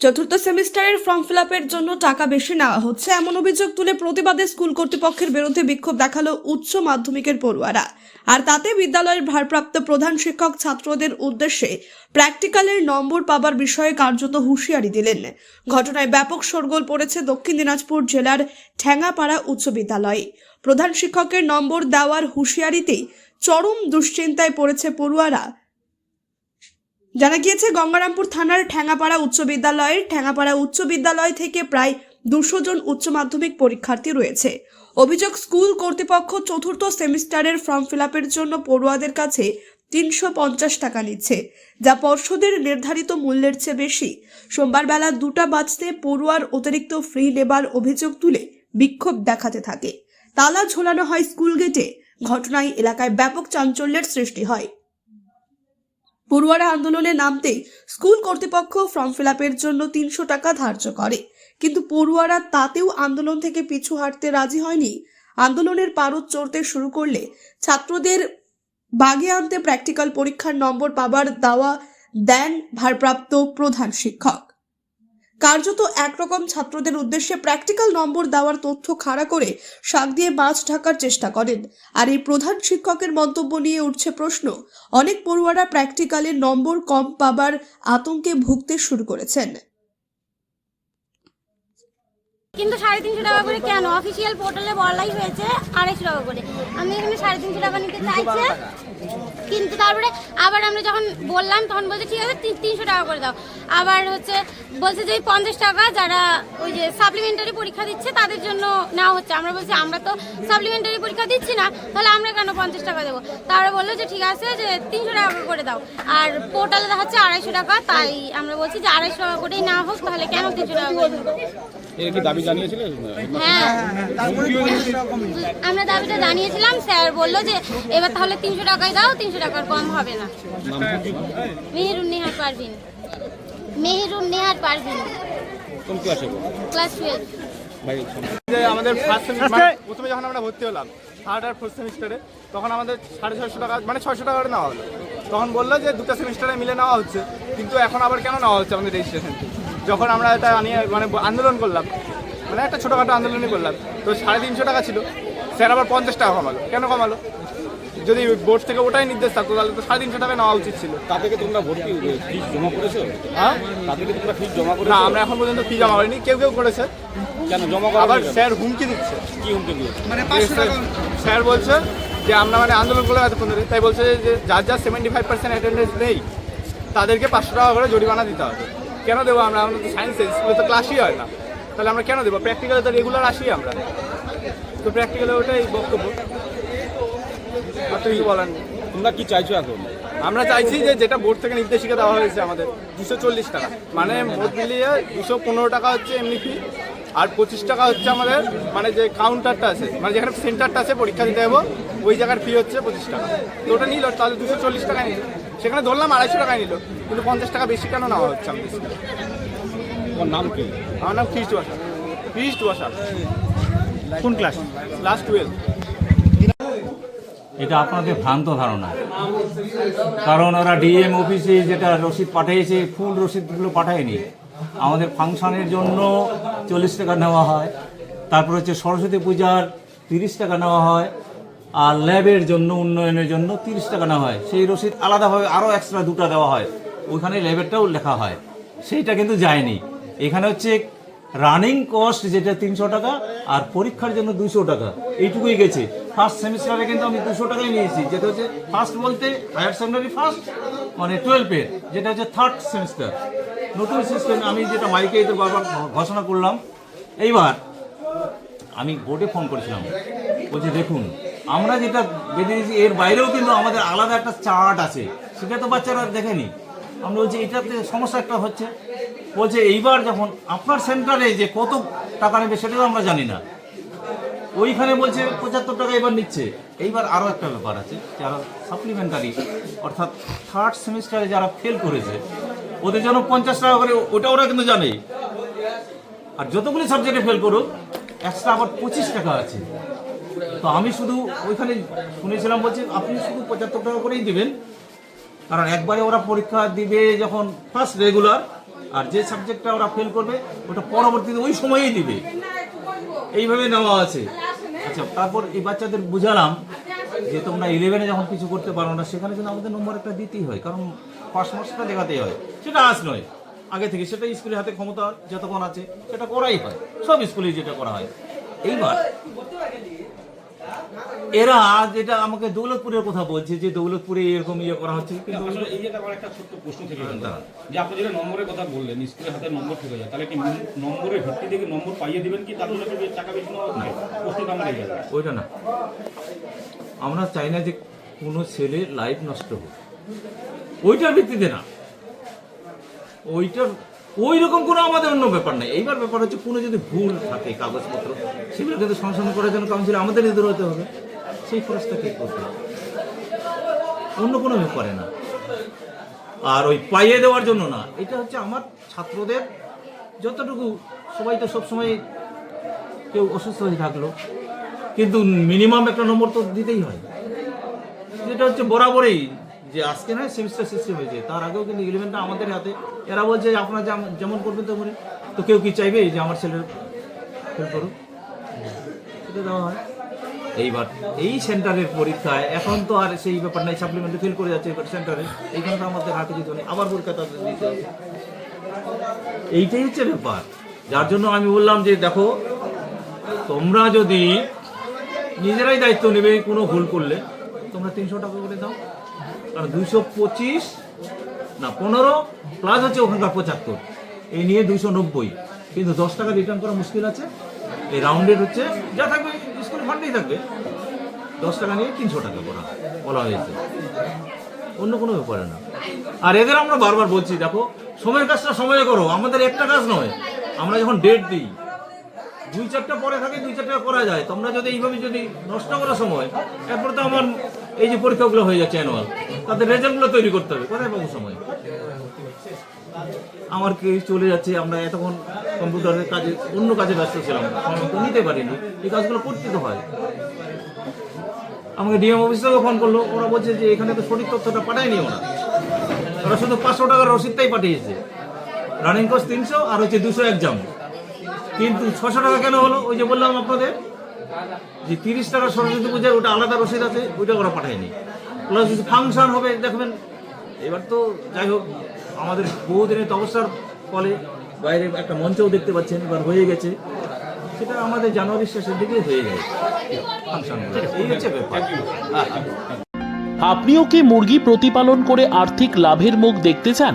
চতুর্থ সেমিস্টারের form fill জন্য টাকা বেশি নেওয়া হচ্ছে। এমন অভিযোগ তুলে প্রতিবাদে স্কুল কর্তৃপক্ষের বিরুদ্ধে বিক্ষোভ দেখাল উচ্চ মাধ্যমিকের পড়ুয়ারা। আর তাতে বিদ্যালয়ের ভারপ্রাপ্ত প্রধান শিক্ষক ছাত্রদের উদ্দেশ্যে প্র্যাকটিক্যালের নম্বর পাবার বিষয়ে কার্যত হুঁশিয়ারি দিলেন। ঘটনায় ব্যাপক শোরগোল পড়েছে দক্ষিণ দিনাজপুর জেলার ঠ্যাঙ্গাপাড়া উচ্চ বিদ্যালয়ে। প্রধান শিক্ষকের নম্বর দেওয়ার হুঁশিয়ারিতেই চরম দুশ্চিন্তায় পড়েছে পড়ুয়ারা। জানা গিয়েছে, গঙ্গারামপুর থানার ঠ্যাঙ্গাপাড়া উচ্চ বিদ্যালয়ের ঠ্যাঙ্গাপাড়া উচ্চ বিদ্যালয় থেকে প্রায় দুশো জন উচ্চ মাধ্যমিক পরীক্ষার্থী রয়েছে। অভিযোগ, স্কুল কর্তৃপক্ষ চতুর্থ সেমিস্টারের ফর্ম ফিল জন্য পড়ুয়াদের কাছে তিনশো পঞ্চাশ টাকা নিচ্ছে, যা পর্ষদের নির্ধারিত মূল্যের চেয়ে বেশি। সোমবার বেলা দুটা বাজতে পড়ুয়ার অতিরিক্ত ফ্রি নেবার অভিযোগ তুলে বিক্ষোভ দেখাতে থাকে। তালা ঝোলানো হয় স্কুল গেটে, ঘটনায় এলাকায় ব্যাপক চাঞ্চল্যের সৃষ্টি হয়। পড়ুয়ারা আন্দোলনে নামতেই স্কুল কর্তৃপক্ষ ফর্ম ফিল জন্য তিনশো টাকা ধার্য করে। কিন্তু পড়ুয়ারা তাতেও আন্দোলন থেকে পিছু হাঁটতে রাজি হয়নি। আন্দোলনের পারদ চড়তে শুরু করলে ছাত্রদের বাগে আনতে প্র্যাকটিক্যাল পরীক্ষার নম্বর পাবার দাওয়া দেন ভারপ্রাপ্ত প্রধান শিক্ষক। কার্যত একরকম ছাত্রদের উদ্দেশ্যে প্র্যাকটিক্যাল নম্বর দেওয়ার তথ্য খাড়া করে শাক দিয়ে মাছ ঢাকার চেষ্টা করেন। আর এই প্রধান শিক্ষকের মন্তব্য নিয়ে উঠছে প্রশ্ন, অনেক পড়ুয়ারা প্র্যাকটিক্যালের নম্বর কম পাবার আতঙ্কে ভুগতে শুরু করেছেন। কিন্তু সাড়ে তিনশো টাকা করে কেন? অফিসিয়াল পোর্টালে বলাই হয়েছে আড়াইশো টাকা করে। আমি এখানে সাড়ে তিনশো টাকা নিতে চাইছে। কিন্তু তারপরে আবার আমরা যখন বললাম, তখন বলছে, ঠিক আছে, তিন- তিনশো টাকা করে দাও। আবার হচ্ছে বলছে যে পঞ্চাশ টাকা যারা ওই যে সাপ্লিমেন্টারি পরীক্ষা দিচ্ছে, তাদের জন্য নেওয়া হচ্ছে। আমরা বলছি, আমরা তো সাপ্লিমেন্টারি পরীক্ষা দিচ্ছি না, তাহলে আমরা কেন পঞ্চাশ টাকা দেবো? তারপরে বলল যে, ঠিক আছে, যে তিনশো টাকা করে দাও। আর পোর্টালে দেখাচ্ছে আড়াইশো টাকা, তাই আমরা বলছি যে, আড়াইশো টাকা করেই নেওয়া হোক, তাহলে কেন তিনশো টাকা করে এর কি দাবি জানিয়েছিলেন হ্যাঁ। আমরা দাবিটা জানিয়েছিলাম স্যার বলল যে এবার তাহলে তিনশো টাকায় দাও তিনশো টাকার কম হবে না। মেহেরুন নেহার পারভিন। মেহেরুন নেহার পারভিন। কোন ক্লাসে টুয়েলভ আমাদের ফার্স্ট সেমিস্টার প্রথমে যখন আমরা ভর্তি হলাম থার্ড আর ফোর্থ সেমিস্টারে তখন আমাদের সাড়ে ছয়শো টাকা মানে ছয়শো টাকা করে নেওয়া হলো। তখন বলল যে দুটো সেমিস্টারে মিলে নেওয়া হচ্ছে কিন্তু এখন আবার কেন নেওয়া হচ্ছে আমাদের রেজিস্ট্রেশন যখন আমরা এটা নিয়ে মানে আন্দোলন করলাম মানে একটা ছোটোখাটো আন্দোলনই করলাম তো সাড়ে তিনশো টাকা ছিল। স্যার আবার পঞ্চাশ টাকা কমালো। কেন কমালো? যদি বোর্ড থেকে ওটাই নির্দেশ থাকতো তাহলে তো সাড়ে তিনশো টাকা নেওয়া উচিত ছিল। তা থেকে তোমরা ভর্তি ফিস জমা করেছ? হ্যাঁ? তা থেকে তোমরা ফিস জমা না আমরা এখন পর্যন্ত ফি জমা করিনি। কেউ কেউ করেছে। কেন জমা করা আবার স্যার হুমকি দিচ্ছে। কি হুমকি দিয়েছে স্যার বলছে যে আমরা মানে আন্দোলন করলাম এতক্ষণ ধরে। তাই বলছে যে যার যার সেভেন্টি ফাইভ পার্সেন্ট অ্যাটেন্ডেন্স নেই তাদেরকে পাঁচশো টাকা করে জরিমানা দিতে হবে। কেন দেবো আমরা? আমাদের তো সায়েন্সে স্কুলে তো ক্লাসই হয় না। তাহলে আমরা কেন দেবো? প্র্যাকটিক্যালে তো রেগুলার আসি আমরা। তো প্র্যাকটিক্যালে ওটাই বক্তব্য। আর তো কিছু বলার নেই? তোমরা কি চাইছো এখন? আমরা চাইছি যে যেটা বোর্ড থেকে নির্দেশিকা দেওয়া হয়েছে আমাদের দুশো চল্লিশ টাকা। মানে মোট মিলিয়ে দুশো পনেরো টাকা হচ্ছে এমনি ফি আর পঁচিশ টাকা হচ্ছে আমাদের মানে যে কাউন্টারটা আছে মানে যেখানে সেন্টারটা আছে পরীক্ষা দিতে যাব ওই জায়গার ফি হচ্ছে পঁচিশ টাকা। তো ওটা নিল তাহলে দুশো চল্লিশ টাকা নিল। সেখানে ধরলাম আড়াইশো টাকায় নিল। কিন্তু পঞ্চাশ টাকা বেশি কেন নেওয়া হচ্ছে স্কুলে? তোমার নাম কি? আমার নাম ফিস্ট ওয়াসার ফিস্ট ওয়াসার কোন ক্লাস? ক্লাস টুয়েলভ এটা আপনাদের ভ্রান্ত ধারণা। কারণ ওরা ডিএম অফিসে যেটা রসিদ পাঠিয়েছে ফুল রসিদগুলো পাঠায়নি। আমাদের ফাংশনের জন্য চল্লিশ টাকা নেওয়া হয় তারপর হচ্ছে সরস্বতী পূজার তিরিশ টাকা নেওয়া হয় আর ল্যাবের জন্য উন্নয়নের জন্য তিরিশ টাকা নেওয়া হয়। সেই রসিদ আলাদাভাবে আরও এক্সট্রা দুটো দেওয়া হয়। ওইখানে ল্যাবেরটাও লেখা হয়। সেইটা কিন্তু যায়নি। এখানে হচ্ছে রানিং কস্ট যেটা তিনশো টাকা আর পরীক্ষার জন্য দুশো টাকা। এইটুকুই গেছে। ফার্স্ট সেমিস্টারে কিন্তু আমি দুশো টাকাই নিয়েছি, যেটা হচ্ছে ফার্স্ট বলতে হায়ার সেকেন্ডারি ফার্স্ট মানে টুয়েলভের যেটা হচ্ছে থার্ড সেমিস্টার নতুন সিস্টেম আমি যেটা মাইকে এদের বারবার ঘোষণা করলাম। এইবার আমি বোর্ডে ফোন করেছিলাম। বলছি, দেখুন, আমরা যেটা বেঁধে দিয়েছি, এর বাইরেও কিন্তু আমাদের আলাদা একটা চার্ট আছে। সেটা তো বাচ্চারা দেখেনি। আমরা বলছি, এটাতে সমস্যা একটা হচ্ছে। বলছে, এইবার যখন আপনার সেন্টারে যে কত টাকা নেবে সেটাও আমরা জানি না। ওইখানে বলছে, পঁচাত্তর টাকা এবার নিচ্ছে। এইবার আরও একটা ব্যাপার আছে, যারা সাপ্লিমেন্টারি অর্থাৎ থার্ড সেমিস্টারে যারা ফেল করেছে, ওদের জন্য পঞ্চাশ টাকা করে ওটা ওরা কিন্তু জানে। আর যতগুলি সাবজেক্টে ফেল করুক এক্সট্রা আবার পঁচিশ টাকা আছে। তো আমি শুধু ওইখানে শুনেছিলাম বলছি, আপনি শুধু পঁচাত্তর টাকা করেই দিবেন। কারণ একবারে ওরা পরীক্ষা দিবে যখন ফার্স্ট রেগুলার আর যে সাবজেক্টটা ওরা ফেল করবে, ওটা পরবর্তীতে ওই সময়েই দিবে। এইভাবে নেওয়া আছে। আচ্ছা তারপর এই বাচ্চাদের বুঝালাম যে তোমরা ইলেভেনে যখন কিছু করতে পারো না, সেখানে কিন্তু আমাদের নম্বর একটা দিতেই হয়, কারণ পাস মার্কসটা দেখাতেই হয়। সেটা আজ নয়, আগে থেকে সেটা স্কুলের হাতে ক্ষমতা যতক্ষণ আছে, সেটা করাই হয়। সব স্কুলে যেটা করা হয়। এইবার এরা যেটা আমাকে দৌলতপুরের কথা বলছে যে দৌলতপুরে এরকম ইয়ে করা হচ্ছে। কিন্তু আসলে এই জায়গায় আমার একটা ছোট্ট প্রশ্ন থেকে যে আপনি যেটা নম্বরের কথা বললেন স্কুলের হাতে নম্বর থেকে যায় তাহলে কি নম- নম্বরের ভিত্তি থেকে নম্বর পাইয়ে দিবেন কি তার জন্য টাকা বেশি নেওয়া জায়গায়। ওইটা না। আমরা চাই না যে কোনো ছেলে লাইফ নষ্ট হোক। ওইটার ভিত্তিতে না। ওইটার ওই রকম কোনো আমাদের অন্য ব্যাপার নেই। এইবার ব্যাপার হচ্ছে, কোনো যদি ভুল থাকে, কাগজপত্র সেগুলো কিন্তু সংশোধন করার জন্য কাউন্সিল আমাদের নিতে হতে হবে। সেই খরচটা কে করবে? অন্য কোনো ব্যাপারে না। আর ওই পাইয়ে দেওয়ার জন্য না। এটা হচ্ছে আমার ছাত্রদের যতটুকু, সবাই তো সবসময় কেউ অসুস্থ হয়ে থাকল, কিন্তু মিনিমাম একটা নম্বর তো দিতেই হয়। যেটা হচ্ছে বরাবরই যে আজকে নয়, সেমিস্টার সিস্টেম হয়েছে। তার আগেও কিন্তু ইলেভেনটা আমাদের হাতে। এরা বলছে আপনারা যেমন- করবেন তেমনই। তো কেউ কি চাইবে যে, আমার ছেলের ফেল করুক? সেটা দেওয়া হয়। এইবার এই সেন্টারের পরীক্ষায়, এখন তো আর সেই ব্যাপার নাই সাপ্লিমেন্টে ফেল করে যাচ্ছে এবার সেন্টারে। এইখানে তো আমাদের হাতে কিছু নেই। আবার পরীক্ষা তাদের দিতে হবে। এইটাই হচ্ছে ব্যাপার। যার জন্য আমি বললাম যে, দেখো, তোমরা যদি নিজেরাই দায়িত্ব নেবে কোনো ভুল করলে, তোমরা তিনশো টাকা করে দাও। দুইশো পঁচিশ, না, পনেরো প্লাস হচ্ছে ওখানকার পঁচাত্তর। এই নিয়ে দুইশো নব্বই। কিন্তু দশ টাকা রিটার্ন করা মুশকিল আছে। এই রাউন্ডেড হচ্ছে, যা থাকবে স্কুল ফান্ডেই থাকবে। দশ টাকা নিয়ে তিনশো টাকা করা, বলা হয়েছে। অন্য কোনো ব্যাপারে না। আর এদের আমরা বারবার বলছি, দেখো, সময়ের কাজটা সময়ে করো। আমাদের একটা কাজ নয়। আমরা যখন ডেট দিই দুই চারটা পরে থাকে, দুই চারটা করা যায়। তোমরা যদি এইভাবে যদি নষ্ট করার সময়, এরপর তো আমার এই যে পরীক্ষাগুলো হয়ে যাচ্ছে অ্যানুয়াল তাদের রেজাল্টগুলো তৈরি করতে হবে। কোথায় পাবো সময়? আমার কি চলে যাচ্ছে, আমরা এতক্ষণ কম্পিউটারের কাজে, অন্য কাজে ব্যস্ত ছিলাম। তো নিতে পারিনি। এই কাজগুলো করতে তো হয়। আমাকে ডিএম অফিস থেকে ফোন করল। ওরা বলছে যে, এখানে তো সঠিক তথ্যটা পাঠায়নি ওরা। ওরা শুধু পাঁচশো টাকার রসিদটাই পাঠিয়েছে। রানিং কস্ট তিনশো আর হচ্ছে দুশো এক্সাম কিন্তু ছশো টাকা কেন হলো? ওই যে বললাম আপনাদের যে তিরিশ টাকা সরস্বতী পূজার ওটা আলাদা রসিদ আছে, ওইটা ওরা পাঠায়নি। প্লাস যদি ফাংশন হবে, দেখবেন, এবার তো যাই হোক, আমাদের বহুদিনের তপস্যার ফলে বাইরে একটা মঞ্চও দেখতে পাচ্ছেন, এবার হয়ে গেছে। সেটা আমাদের জানুয়ারির শেষের দিকে হয়ে যায় ফাংশনগুলো এই হচ্ছে ব্যাপার। আপনিও কি মুরগি প্রতিপালন করে আর্থিক লাভের মুখ দেখতে চান?